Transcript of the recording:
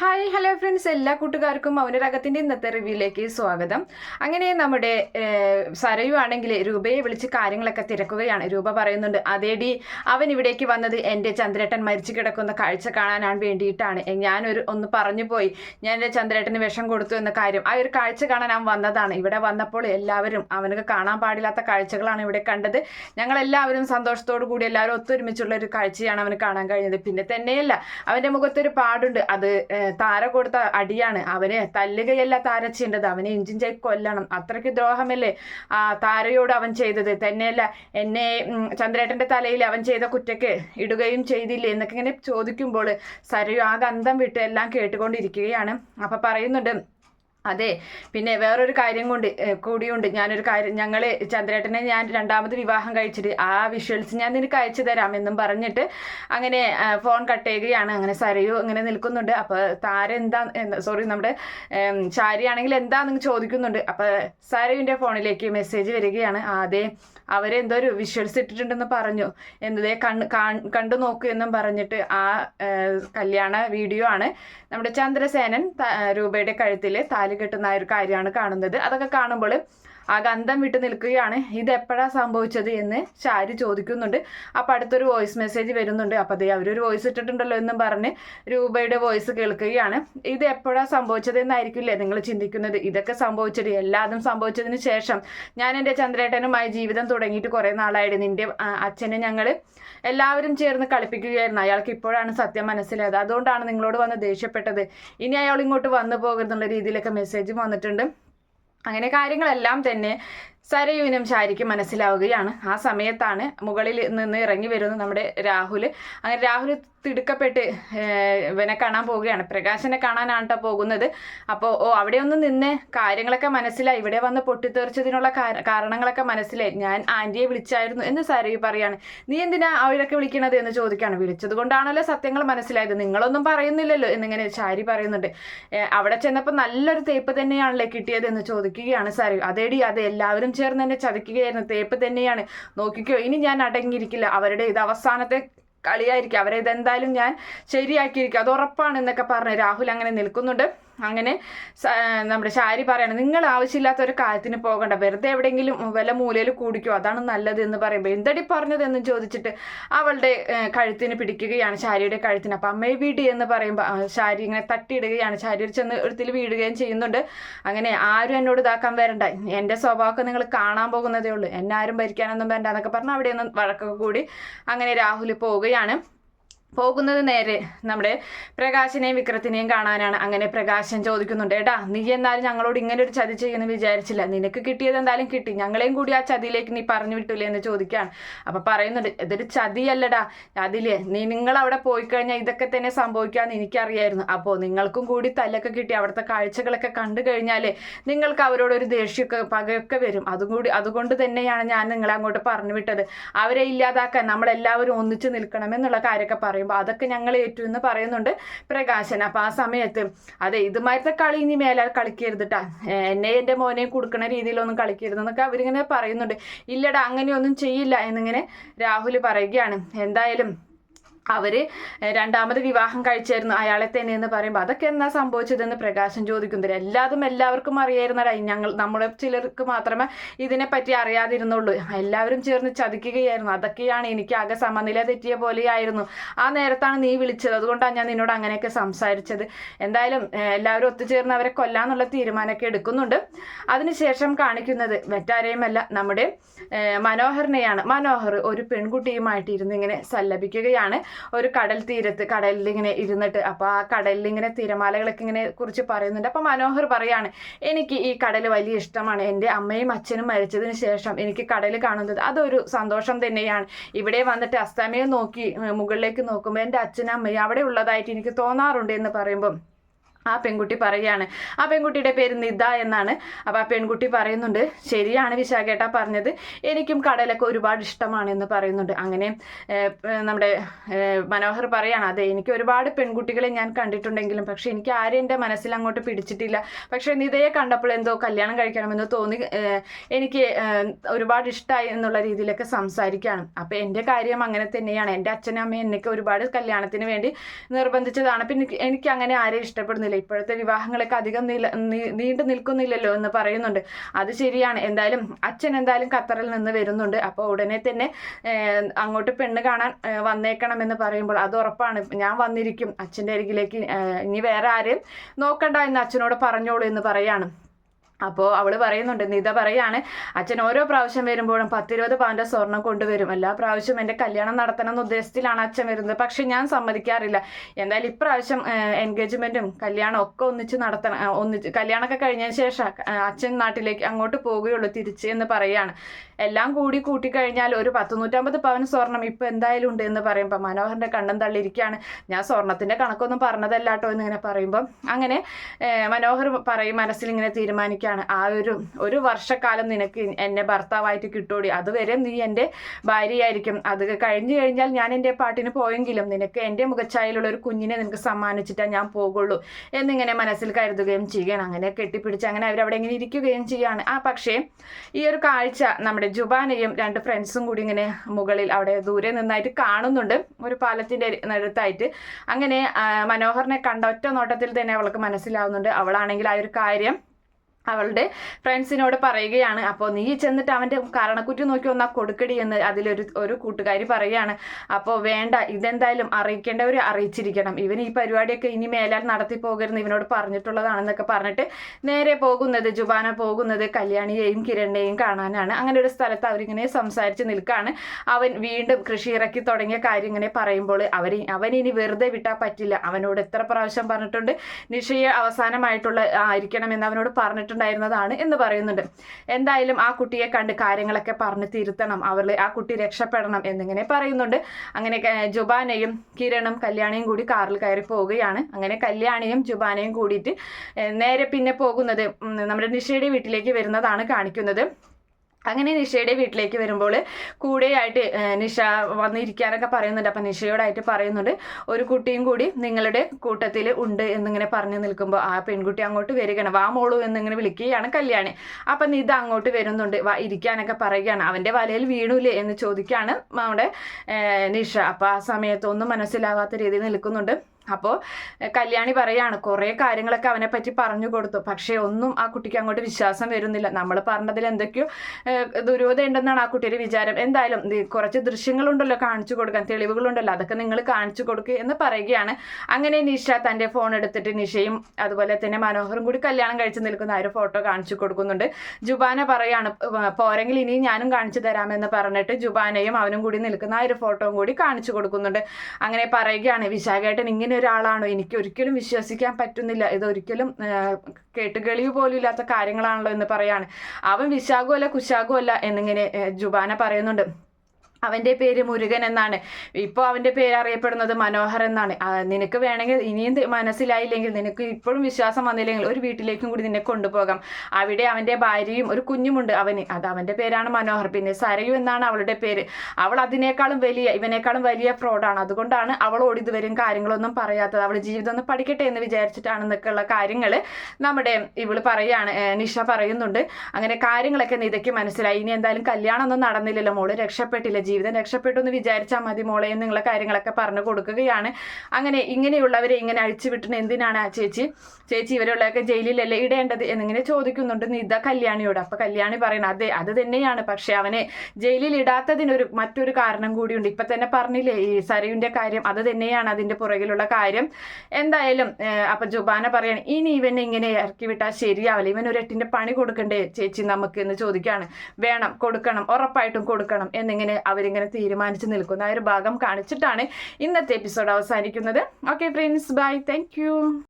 Hi hello friends. എല്ലാ കൂട്ടുകാർക്കും മൗനരാഗത്തിന്റെ ഇന്നത്തെ റിവ്യൂയിലേക്ക് സ്വാഗതം. അങ്ങനെ നമ്മുടെ സരയു ആണെങ്കിൽ രൂപയെ വിളിച്ച് കാര്യങ്ങളൊക്കെ തിരക്കുകയാണ്. രൂപ പറയുന്നുണ്ട് അതേടി അവൻ ഇവിടേക്ക് വന്നത് എന്റെ ചന്ദ്രേട്ടൻ മരിച്ചു കിടക്കുന്ന കാഴ്ച കാണാനാണ് വേണ്ടിയിട്ടാണ്. ഞാനൊരു ഒന്ന് പറഞ്ഞു പോയി. ഞാൻ എന്റെ ചന്ദ്രേട്ടന് വിഷം കൊടുത്തു എന്ന കാര്യം. ആ ഒരു കാഴ്ച കാണാൻ അവൻ വന്നതാണ്. ഇവിടെ വന്നപ്പോൾ എല്ലാവരും അവനൊക്കെ കാണാൻ പാടില്ലാത്ത കാഴ്ചകളാണ് ഇവിടെ കണ്ടത്. ഞങ്ങളെല്ലാവരും സന്തോഷത്തോടു കൂടി എല്ലാവരും ഒത്തൊരുമിച്ചുള്ള ഒരു കാഴ്ചയാണ് അവന് കാണാൻ കഴിഞ്ഞത്. പിന്നെ തന്നെയല്ല അവന്റെ മുഖത്തൊരു പാടുണ്ട്. അത് താര കൊടുത്ത അടിയാണ്. അവനെ തല്ലുകയല്ല താര ചെയ്യേണ്ടത്. അവനെ ഇഞ്ചിൻ ചൈ കൊല്ലണം. അത്രയ്ക്ക് ദ്രോഹമല്ലേ ആ താരയോട് അവൻ ചെയ്തത്? തന്നെയല്ല എന്നെ ചന്ദ്രേട്ടന്റെ തലയിൽ അവൻ ചെയ്ത കുറ്റക്ക് ഇടുകയും ചെയ്തില്ലേ എന്നൊക്കെ ഇങ്ങനെ ചോദിക്കുമ്പോൾ സരയു ആ ഗന്ധം വിട്ട് എല്ലാം കേട്ടുകൊണ്ടിരിക്കുകയാണ്. അപ്പൊ പറയുന്നുണ്ട് അതെ പിന്നെ വേറൊരു കാര്യം കൊണ്ട് കൂടിയുണ്ട്. ഞാനൊരു കാര്യം ഞങ്ങൾ ചന്ദ്രേട്ടനെ ഞാൻ രണ്ടാമത് വിവാഹം കഴിച്ചിട്ട് ആ വിഷ്വൽസ് ഞാൻ നിനക്ക് അയച്ചു തരാം എന്നും പറഞ്ഞിട്ട് അങ്ങനെ ഫോൺ കട്ട് ചെയ്യുകയാണ്. അങ്ങനെ സരയു അങ്ങനെ നിൽക്കുന്നുണ്ട്. അപ്പോൾ താര എന്താ സോറി നമ്മുടെ ചാരിയാണെങ്കിൽ എന്താണെന്ന് ചോദിക്കുന്നുണ്ട്. അപ്പോൾ സരയുവിന്റെ ഫോണിലേക്ക് മെസ്സേജ് വരികയാണ്. അതെ അവരെന്തോ ഒരു വിഷ്വൽസ് ഇട്ടിട്ടുണ്ടെന്ന് പറഞ്ഞു. എന്തേ കണ്ണ് കണ്ടു നോക്കൂ എന്നും പറഞ്ഞിട്ട് ആ കല്യാണ വീഡിയോ ആണ് നമ്മുടെ ചന്ദ്രസേനൻ രൂപയുടെ കഴുത്തിൽ താലി കെട്ടുന്ന ഒരു കാര്യമാണ് കാണുന്നത്. അതൊക്കെ കാണുമ്പോൾ ആ ഗന്ധം വിട്ട് നിൽക്കുകയാണ്. ഇത് എപ്പോഴാണ് സംഭവിച്ചത് എന്ന് ഷാരി ചോദിക്കുന്നുണ്ട്. അപ്പം അടുത്തൊരു വോയിസ് മെസ്സേജ് വരുന്നുണ്ട്. അപ്പം അതേ അവരൊരു വോയിസ് ഇട്ടിട്ടുണ്ടല്ലോ എന്നും പറഞ്ഞ് രൂപയുടെ വോയിസ് കേൾക്കുകയാണ്. ഇത് എപ്പോഴാണ് സംഭവിച്ചത് എന്നായിരിക്കില്ലേ നിങ്ങൾ ചിന്തിക്കുന്നത്? ഇതൊക്കെ സംഭവിച്ചത് എല്ലാതും സംഭവിച്ചതിന് ശേഷം ഞാൻ എന്റെ ചന്ദ്രേട്ടനുമായി ജീവിതം തുടങ്ങിയിട്ട് കുറേ നാളായിരുന്നു നിന്റെ അച്ഛനെ ഞങ്ങൾ എല്ലാവരും ചേർന്ന് കളിപ്പിക്കുകയായിരുന്നു. അയാൾക്ക് ഇപ്പോഴാണ് സത്യം മനസ്സിലായത്. അതുകൊണ്ടാണ് നിങ്ങളോട് വന്ന് ദേഷ്യപ്പെട്ടത്. ഇനി അയാൾ ഇങ്ങോട്ട് വന്നു പോകരുതെന്നുള്ള രീതിയിലൊക്കെ മെസ്സേജ് വന്നിട്ടുണ്ട്. അങ്ങനെ കാര്യങ്ങളെല്ലാം തന്നെ സരയുവിനും ശാരിക്കും മനസ്സിലാവുകയാണ്. ആ സമയത്താണ് മുകളിൽ നിന്ന് ഇറങ്ങി വരുന്നത് നമ്മുടെ രാഹുൽ. അങ്ങനെ രാഹുൽ തിടുക്കപ്പെട്ട് ഇവനെ കാണാൻ പോവുകയാണ്. പ്രകാശനെ കാണാനാണ് കേട്ടോ പോകുന്നത്. അപ്പോൾ ഓ അവിടെ ഒന്ന് നിന്ന് കാര്യങ്ങളൊക്കെ മനസ്സിലായി. ഇവിടെ വന്ന് പൊട്ടിത്തെറിച്ചതിനുള്ള കാര- കാരണങ്ങളൊക്കെ മനസ്സിലായി. ഞാൻ ആന്റിയെ വിളിച്ചായിരുന്നു എന്ന് സരയു പറയാണ്. നീ എന്തിനാ അവരൊക്കെ വിളിക്കണത്? എന്ന് ചോദിക്കുകയാണ്. വിളിച്ചത് കൊണ്ടാണല്ലോ സത്യങ്ങൾ മനസ്സിലായത്. നിങ്ങളൊന്നും പറയുന്നില്ലല്ലോ എന്നിങ്ങനെ ശാരി പറയുന്നുണ്ട്. അവിടെ ചെന്നപ്പോൾ നല്ലൊരു തേപ്പ് തന്നെയാണല്ലേ കിട്ടിയത് എന്ന് ചോദിക്കുകയാണ് സരയു. അതേടി അത് എല്ലാവരും ചേർന്ന് എന്നെ ചതിക്കുകയായിരുന്നു. തേപ്പ് തന്നെയാണ്. നോക്കിക്കോ ഇനി ഞാൻ അടങ്ങിയിരിക്കില്ല. അവരുടെ ഇത് അവസാനത്തെ കളിയായിരിക്കും. അവരെ ഇതെന്തായാലും ഞാൻ ശരിയാക്കിയിരിക്കും. അത് ഉറപ്പാണ് എന്നൊക്കെ പറഞ്ഞ് രാഹുൽ അങ്ങനെ നിൽക്കുന്നുണ്ട്. അങ്ങനെ നമ്മുടെ ശാരി പറയാണ് നിങ്ങൾ ആവശ്യമില്ലാത്ത ഒരു കാര്യത്തിന് പോകണ്ട. വെറുതെ എവിടെയെങ്കിലും വല്ല മൂലയിൽ കൂടിക്കോ. അതാണ് നല്ലത് എന്ന് പറയുമ്പോൾ എന്തടി പറഞ്ഞതെന്ന് ചോദിച്ചിട്ട് അവളുടെ കഴുത്തിന് പിടിക്കുകയാണ് ശാരിയുടെ കഴുത്തിന്. അപ്പം അമ്മയെ വീട് എന്ന് പറയുമ്പോൾ ശാരി ഇങ്ങനെ തട്ടിയിടുകയാണ്. ശാരി ചെന്ന് എടുത്തിൽ വീഴുകയും ചെയ്യുന്നുണ്ട്. അങ്ങനെ ആരും എന്നോട് ഇതാക്കാൻ വരണ്ട. എന്റെ സ്വഭാവമൊക്കെ നിങ്ങൾ കാണാൻ പോകുന്നതേ ഉള്ളൂ. എന്നെ ആരും ഭരിക്കാനൊന്നും വേണ്ട എന്നൊക്കെ പറഞ്ഞ് അവിടെ നിന്ന് വഴക്കൊക്കെ കൂടി അങ്ങനെ രാഹുൽ പോവുകയാണ്. പോകുന്നത് നേരെ നമ്മുടെ പ്രകാശിനെയും വിക്രത്തിനെയും കാണാനാണ്. അങ്ങനെ പ്രകാശൻ ചോദിക്കുന്നുണ്ട് ഏട്ടാ നീ എന്നാലും ഞങ്ങളോട് ഇങ്ങനെ ഒരു ചതി ചെയ്യുമെന്ന് വിചാരിച്ചില്ല. നിനക്ക് കിട്ടിയത് എന്തായാലും കിട്ടി. ഞങ്ങളെയും കൂടി ആ ചതിയിലേക്ക് നീ പറഞ്ഞു വിട്ടില്ലേ? എന്ന് ചോദിക്കുകയാണ്. അപ്പൊ പറയുന്നുണ്ട് ഇതൊരു ചതിയല്ലടാ. അതിൽ നീ നിങ്ങൾ അവിടെ പോയി കഴിഞ്ഞാൽ ഇതൊക്കെ തന്നെ സംഭവിക്കാന്ന് എനിക്കറിയായിരുന്നു. അപ്പോൾ നിങ്ങൾക്കും കൂടി തല്ലൊക്കെ കിട്ടി. അവിടുത്തെ കാഴ്ചകളൊക്കെ കണ്ടു കഴിഞ്ഞാലേ നിങ്ങൾക്ക് അവരോടൊരു ദേഷ്യമൊക്കെ പകയൊക്കെ വരും. അതും കൂടി അതുകൊണ്ട് തന്നെയാണ് ഞാൻ നിങ്ങളെ അങ്ങോട്ട് പറഞ്ഞു വിട്ടത്. അവരെ ഇല്ലാതാക്കാൻ നമ്മളെല്ലാവരും ഒന്നിച്ചു നിൽക്കണം എന്നുള്ള കാര്യമൊക്കെ പറയുമ്പോൾ അതൊക്കെ ഞങ്ങൾ ഏറ്റു എന്ന് പറയുന്നുണ്ട് പ്രകാശൻ. അപ്പം ആ സമയത്ത് അതെ ഇതുമാരത്തെ കളി ഇനി മേലാൽ കളിക്കരുതിട്ടാ. എന്നെ എന്റെ മോനെയും കൊടുക്കണ രീതിയിലൊന്നും കളിക്കരുത് എന്നൊക്കെ അവരിങ്ങനെ പറയുന്നുണ്ട്. ഇല്ലടാ അങ്ങനെയൊന്നും ചെയ്യില്ല എന്നിങ്ങനെ രാഹുൽ പറയുകയാണ്. എന്തായാലും അവർ രണ്ടാമത് വിവാഹം കഴിച്ചായിരുന്നു അയാളെ തന്നെ എന്ന് പറയുമ്പോൾ അതൊക്കെ എന്നാ സംഭവിച്ചതെന്ന് പ്രകാശം ചോദിക്കുന്നുണ്ട്. എല്ലാതും എല്ലാവർക്കും അറിയായിരുന്നടാ. ഞങ്ങൾ നമ്മുടെ ചിലർക്ക് മാത്രമേ ഇതിനെപ്പറ്റി അറിയാതിരുന്നുള്ളൂ. എല്ലാവരും ചേർന്ന് ചതിക്കുകയായിരുന്നു. അതൊക്കെയാണ് എനിക്ക് ആകെ സമനില തെറ്റിയ പോലെയായിരുന്നു. ആ നേരത്താണ് നീ വിളിച്ചത്. അതുകൊണ്ടാണ് ഞാൻ നിന്നോട് അങ്ങനെയൊക്കെ സംസാരിച്ചത്. എന്തായാലും എല്ലാവരും ഒത്തുചേർന്ന് അവരെ കൊല്ലാന്നുള്ള തീരുമാനമൊക്കെ എടുക്കുന്നുണ്ട്. അതിനുശേഷം കാണിക്കുന്നത് മറ്റാരെയുമല്ല നമ്മുടെ മനോഹറിനെയാണ് മനോഹർ ഒരു പെൺകുട്ടിയുമായിട്ട് ഇരുന്ന് ഇങ്ങനെ സല്ലപിക്കുകയാണ്. ഒരു കടൽ തീരത്ത് കടലിൽ ഇങ്ങനെ ഇരുന്നിട്ട് അപ്പോൾ ആ കടലിൽ ഇങ്ങനെ തിരമാലകളൊക്കെ ഇങ്ങനെ കുറിച്ച് പറയുന്നുണ്ട്. അപ്പോൾ മനോഹർ പറയാണ് എനിക്ക് ഈ കടൽ വലിയ ഇഷ്ടമാണ്. എന്റെ അമ്മയും അച്ഛനും മരിച്ചതിന് ശേഷം എനിക്ക് കടൽ കാണുന്നത് അതൊരു സന്തോഷം തന്നെയാണ്. ഇവിടെ വന്നിട്ട് അസ്തമയം നോക്കി മുകളിലേക്ക് നോക്കുമ്പോൾ എന്റെ അച്ഛനും അമ്മയും അവിടെ ഉള്ളതായിട്ട് എനിക്ക് തോന്നാറുണ്ട് എന്ന് പറയുമ്പം ആ പെൺകുട്ടി പറയുകയാണ് ആ പെൺകുട്ടിയുടെ പേര് നിത എന്നാണ്. അപ്പോൾ ആ പെൺകുട്ടി പറയുന്നുണ്ട് ശരിയാണ് വിശാഖേട്ട പറഞ്ഞത്. എനിക്കും കടലൊക്കെ ഒരുപാട് ഇഷ്ടമാണ് എന്ന് പറയുന്നുണ്ട്. അങ്ങനെ നമ്മുടെ മനോഹർ പറയാണ് അതെ എനിക്ക് ഒരുപാട് പെൺകുട്ടികളെ ഞാൻ കണ്ടിട്ടുണ്ടെങ്കിലും പക്ഷേ എനിക്ക് ആരും എന്റെ മനസ്സിൽ അങ്ങോട്ട് പിടിച്ചിട്ടില്ല. പക്ഷേ നിതയെ കണ്ടപ്പോൾ എന്തോ കല്യാണം കഴിക്കണമെന്ന് തോന്നി എനിക്ക് ഒരുപാട് ഇഷ്ടമായി എന്നുള്ള രീതിയിലൊക്കെ സംസാരിക്കുകയാണ്. അപ്പോൾ എന്റെ കാര്യം അങ്ങനെ തന്നെയാണ്. എന്റെ അച്ഛനും അമ്മയും എന്നൊക്കെ ഒരുപാട് കല്യാണത്തിന് വേണ്ടി നിർബന്ധിച്ചതാണ്. പിന്നെ എനിക്ക് അങ്ങനെ ആരെയും ഇഷ്ടപ്പെടുന്നില്ല. ഇപ്പോഴത്തെ വിവാഹങ്ങളൊക്കെ അധികം നില നീണ്ടു നിൽക്കുന്നില്ലല്ലോ എന്ന് പറയുന്നുണ്ട്. അത് ശരിയാണ്. എന്തായാലും അച്ഛൻ എന്തായാലും ഖത്തറിൽ നിന്ന് വരുന്നുണ്ട്. അപ്പോൾ ഉടനെ തന്നെ അങ്ങോട്ട് പെണ്ണ് കാണാൻ വന്നേക്കണം എന്ന് പറയുമ്പോൾ അത് ഉറപ്പാണ്. ഞാൻ വന്നിരിക്കും. അച്ഛന്റെ അരികിലേക്ക് ഇനി വേറെ ആരെയും നോക്കണ്ട എന്ന് അച്ഛനോട് പറഞ്ഞോളൂ എന്ന് പറയാണ്. അപ്പോൾ അവൾ പറയുന്നുണ്ട് നിത പറയാണ് അച്ഛൻ ഓരോ പ്രാവശ്യം വരുമ്പോഴും പത്തിരുപത് പവന്റെ സ്വർണം കൊണ്ടുവരും. എല്ലാ പ്രാവശ്യം എന്റെ കല്യാണം നടത്തണം എന്ന ഉദ്ദേശത്തിലാണ് അച്ഛൻ വരുന്നത്. പക്ഷെ ഞാൻ സമ്മതിക്കാറില്ല. എന്തായാലും ഇപ്രാവശ്യം എൻഗേജ്മെന്റും കല്യാണം ഒക്കെ ഒന്നിച്ച് നടത്തണം. ഒന്നിച്ച് കല്യാണമൊക്കെ കഴിഞ്ഞതിന് ശേഷം അച്ഛൻ നാട്ടിലേക്ക് അങ്ങോട്ട് പോവുകയുള്ളൂ തിരിച്ച് എന്ന് പറയാണ്. എല്ലാം കൂടി കൂട്ടിക്കഴിഞ്ഞാൽ ഒരു പത്ത് നൂറ്റമ്പത് പവൻ സ്വർണം ഇപ്പം എന്തായാലും ഉണ്ട് എന്ന് പറയുമ്പോൾ മനോഹറിന്റെ കണ്ണും തള്ളിയിരിക്കുകയാണ്. ഞാൻ സ്വർണത്തിന്റെ കണക്കൊന്നും പറഞ്ഞതല്ലാട്ടോ എന്ന് ഇങ്ങനെ പറയുമ്പോൾ അങ്ങനെ മനോഹർ പറയും മനസ്സിൽ ഇങ്ങനെ തീരുമാനിക്കുകയാണ് ആ ഒരു ഒരു വർഷക്കാലം നിനക്ക് എന്നെ ഭർത്താവായിട്ട് കിട്ടൂടി. അതുവരെ നീ എന്റെ ഭാര്യയായിരിക്കും. അത് കഴിഞ്ഞു കഴിഞ്ഞാൽ ഞാൻ എന്റെ പാട്ടിന് പോയെങ്കിലും നിനക്ക് എന്റെ മുഖച്ചായയിലുള്ള ഒരു കുഞ്ഞിനെ നിനക്ക് സമ്മാനിച്ചിട്ടേ ഞാൻ പോകുള്ളൂ എന്നിങ്ങനെ മനസ്സിൽ കരുതുകയും ചെയ്യണം അങ്ങനെ കെട്ടിപ്പിടിച്ച് അങ്ങനെ അവരവിടെ ഇങ്ങനെ ഇരിക്കുകയും ചെയ്യാണ് ആ പക്ഷേ ഈ ഒരു കാഴ്ച നമ്മുടെ ജുബാനയും രണ്ട് ഫ്രണ്ട്സും കൂടി ഇങ്ങനെ മുകളിൽ അവിടെ ദൂരെ നിന്നായിട്ട് കാണുന്നുണ്ട്. ഒരു പാലത്തിന്റെ അടുത്തായിട്ട്. അങ്ങനെ മനോഹറിനെ കണ്ട ഒറ്റ നോട്ടത്തിൽ തന്നെ അവൾക്ക് മനസ്സിലാവുന്നുണ്ട്. അവളാണെങ്കിൽ ആ ഒരു കാര്യം അവളുടെ ഫ്രണ്ട്സിനോട് പറയുകയാണ്. അപ്പോൾ നീ ചെന്നിട്ട് അവന്റെ കാരണക്കുറ്റി നോക്കി ഒന്നാ കൊടുക്കടി എന്ന് അതിലൊരു ഒരു കൂട്ടുകാരി പറയുകയാണ്. അപ്പോൾ വേണ്ട ഇതെന്തായാലും അറിയിക്കേണ്ടവർ അറിയിച്ചിരിക്കണം. ഇവൻ ഈ പരിപാടിയൊക്കെ ഇനി മേലാൽ നടത്തി പോകരുന്ന് ഇവനോട് പറഞ്ഞിട്ടുള്ളതാണെന്നൊക്കെ പറഞ്ഞിട്ട് നേരെ പോകുന്നത് ജുബാന പോകുന്നത് കല്യാണിയെയും കിരണിനെയും കാണാനാണ്. അങ്ങനെ ഒരു സ്ഥലത്ത് അവരിങ്ങനെ സംസാരിച്ച് നിൽക്കുകയാണ് അവൻ വീണ്ടും കൃഷി ഇറക്കി തുടങ്ങിയ കാര്യം ഇങ്ങനെ പറയുമ്പോൾ അവർ അവൻ ഇനി വെറുതെ വിട്ടാൽ പറ്റില്ല. അവനോട് എത്ര പ്രാവശ്യം പറഞ്ഞിട്ടുണ്ട് നിഷയെ അവസാനമായിട്ടുള്ള ആയിരിക്കണം എന്ന് അവനോട് പറഞ്ഞിട്ടുണ്ടായിരുന്നതാണ് എന്ന് പറയുന്നുണ്ട്. എന്തായാലും ആ കുട്ടിയെ കണ്ട് കാര്യങ്ങളൊക്കെ പറഞ്ഞ് തിരുത്തണം. അവർ ആ കുട്ടി രക്ഷപ്പെടണം എന്നിങ്ങനെ പറയുന്നുണ്ട്. അങ്ങനെ ജുബാനയും കിരണും കല്യാണിയും കൂടി കാറിൽ കയറി പോവുകയാണ്. അങ്ങനെ കല്യാണിയും ജുബാനയും കൂടിയിട്ട് നേരെ പിന്നെ പോകുന്നത് നമ്മുടെ നിഷയുടെ വീട്ടിലേക്ക് വരുന്നതാണ് കാണിക്കുന്നത്. അങ്ങനെ നിഷയുടെ വീട്ടിലേക്ക് വരുമ്പോൾ കൂടെയായിട്ട് നിഷ വന്നിരിക്കാനൊക്കെ പറയുന്നുണ്ട്. അപ്പം നിഷയോടായിട്ട് പറയുന്നുണ്ട് ഒരു കുട്ടിയും കൂടി നിങ്ങളുടെ കൂട്ടത്തിൽ ഉണ്ട് എന്നിങ്ങനെ പറഞ്ഞു നിൽക്കുമ്പോൾ ആ പെൺകുട്ടി അങ്ങോട്ട് വരികയാണ്. വാ മോളു എന്നിങ്ങനെ വിളിക്കുകയാണ് കല്യാണി. അപ്പം ഇത് അങ്ങോട്ട് വരുന്നുണ്ട്. വാ ഇരിക്കാനൊക്കെ പറയുകയാണ്. അവന്റെ വലയിൽ വീണൂലേ? എന്ന് ചോദിക്കുകയാണ് നമ്മുടെ നിഷ. അപ്പോൾ ആ സമയത്തൊന്നും മനസ്സിലാവാത്ത രീതിയിൽ നിൽക്കുന്നുണ്ട്. അപ്പോൾ കല്യാണി പറയാണ് കുറേ കാര്യങ്ങളൊക്കെ അവനെ പറ്റി പറഞ്ഞു കൊടുത്തു. പക്ഷേ ഒന്നും ആ കുട്ടിക്ക് അങ്ങോട്ട് വിശ്വാസം വരുന്നില്ല. നമ്മൾ പറഞ്ഞതിൽ എന്തൊക്കെയോ ദുരൂഹത ഉണ്ടെന്നാണ് ആ കുട്ടിയുടെ വിചാരം. എന്തായാലും കുറച്ച് ദൃശ്യങ്ങളുണ്ടല്ലോ കാണിച്ചു കൊടുക്കാൻ തെളിവുകളുണ്ടല്ലോ. അതൊക്കെ നിങ്ങൾ കാണിച്ചു കൊടുക്കുക എന്ന് പറയുകയാണ്. അങ്ങനെ നിഷ തന്റെ ഫോൺ എടുത്തിട്ട് നിഷയും അതുപോലെ തന്നെ മനോഹറും കൂടി കല്യാണം കഴിച്ച് നിൽക്കുന്ന ആ ഒരു ഫോട്ടോ കാണിച്ചു കൊടുക്കുന്നുണ്ട്. ജുബാന പറയാണ് "ഏഹ്, പോരെങ്കിൽ ഇനി ഞാനും കാണിച്ചു തരാമെന്ന് പറഞ്ഞിട്ട് ജുബാനയും അവനും കൂടി നിൽക്കുന്ന ആ ഒരു ഫോട്ടോയും കൂടി കാണിച്ചു കൊടുക്കുന്നുണ്ട്. അങ്ങനെ പറയുകയാണ് വിശാഖേട്ടൻ ഇങ്ങനെ ഒരാളാണോ എനിക്ക് ഒരിക്കലും വിശ്വസിക്കാൻ പറ്റുന്നില്ല. ഇതൊരിക്കലും ഏഹ്, കേട്ടുകേളിവ് പോലും ഇല്ലാത്ത കാര്യങ്ങളാണല്ലോ എന്ന് പറയാണ്. അവൻ വിശാഖുമല്ല കുശാഖുമല്ല കുശാഖും എന്നിങ്ങനെ ജുബാന പറയുന്നുണ്ട്. അവന്റെ പേര് മുരുകൻ എന്നാണ്. ഇപ്പോൾ അവന്റെ പേര് അറിയപ്പെടുന്നത് മനോഹർ എന്നാണ്. നിനക്ക് വേണമെങ്കിൽ ഇനിയും മനസ്സിലായില്ലെങ്കിൽ നിനക്ക് ഇപ്പോഴും വിശ്വാസം വന്നില്ലെങ്കിൽ ഒരു വീട്ടിലേക്കും കൂടി നിന്നെ കൊണ്ടുപോകാം. അവിടെ അവന്റെ ഭാര്യയും ഒരു കുഞ്ഞുമുണ്ട് അവന്. അത് അവന്റെ പേരാണ് മനോഹർ. പിന്നെ സരയു എന്നാണ് അവളുടെ പേര്. അവൾ അതിനേക്കാളും വലിയ ഇവനേക്കാളും വലിയ ഫ്രോഡാണ്. അതുകൊണ്ടാണ് അവളോട് ഇതുവരെയും കാര്യങ്ങളൊന്നും പറയാത്തത്. അവൾ ജീവിതം ഒന്ന് പഠിക്കട്ടെ എന്ന് വിചാരിച്ചിട്ടാണ് എന്നൊക്കെയുള്ള കാര്യങ്ങൾ നമ്മുടെ ഇവൾ പറയാണ് നിഷ പറയുന്നുണ്ട്. അങ്ങനെ കാര്യങ്ങളൊക്കെ നിതയ്ക്ക് മനസ്സിലായി. ഇനി എന്തായാലും കല്യാണം ഒന്നും നടന്നില്ലല്ലോ. മോൾ രക്ഷപ്പെട്ടില്ല. ജീവിതം രക്ഷപ്പെട്ടു എന്ന് വിചാരിച്ചാൽ മതി മോളെ എന്നുള്ള കാര്യങ്ങളൊക്കെ പറഞ്ഞു കൊടുക്കുകയാണ്. അങ്ങനെ ഇങ്ങനെയുള്ളവരെ ഇങ്ങനെ അഴിച്ചുവിട്ടുന്ന എന്തിനാണ് ആ ചേച്ചി? ചേച്ചി ഇവരുള്ളതൊക്കെ ജയിലിലല്ലേ ഇടേണ്ടത് എന്നിങ്ങനെ ചോദിക്കുന്നുണ്ട് നിത കല്യാണിയോട്. അപ്പൊ കല്യാണി പറയണം അതെ അത് തന്നെയാണ്. പക്ഷെ അവനെ ജയിലിൽ ഇടാത്തതിനൊരു മറ്റൊരു കാരണം കൂടിയുണ്ട്. ഇപ്പൊ തന്നെ പറഞ്ഞില്ലേ ഈ സരയുന്റെ കാര്യം അത് തന്നെയാണ് അതിന്റെ പുറകിലുള്ള കാര്യം. എന്തായാലും അപ്പം ജുബാന പറയാണ് ഇനി ഇവനെ ഇങ്ങനെ ഇറക്കി വിട്ടാൽ ശരിയാവില്ല. ഇവൻ ഒരു എട്ടിന്റെ പണി കൊടുക്കണ്ടേ ചേച്ചി നമുക്ക്? എന്ന് ചോദിക്കുകയാണ് വേണം കൊടുക്കണം ഉറപ്പായിട്ടും കൊടുക്കണം എന്നിങ്ങനെ അവരിങ്ങനെ തീരുമാനിച്ച് നിൽക്കുന്ന ആ ഒരു ഭാഗം കാണിച്ചിട്ടാണ് ഇന്നത്തെ എപ്പിസോഡ് അവസാനിക്കുന്നത്. Okay friends bye thank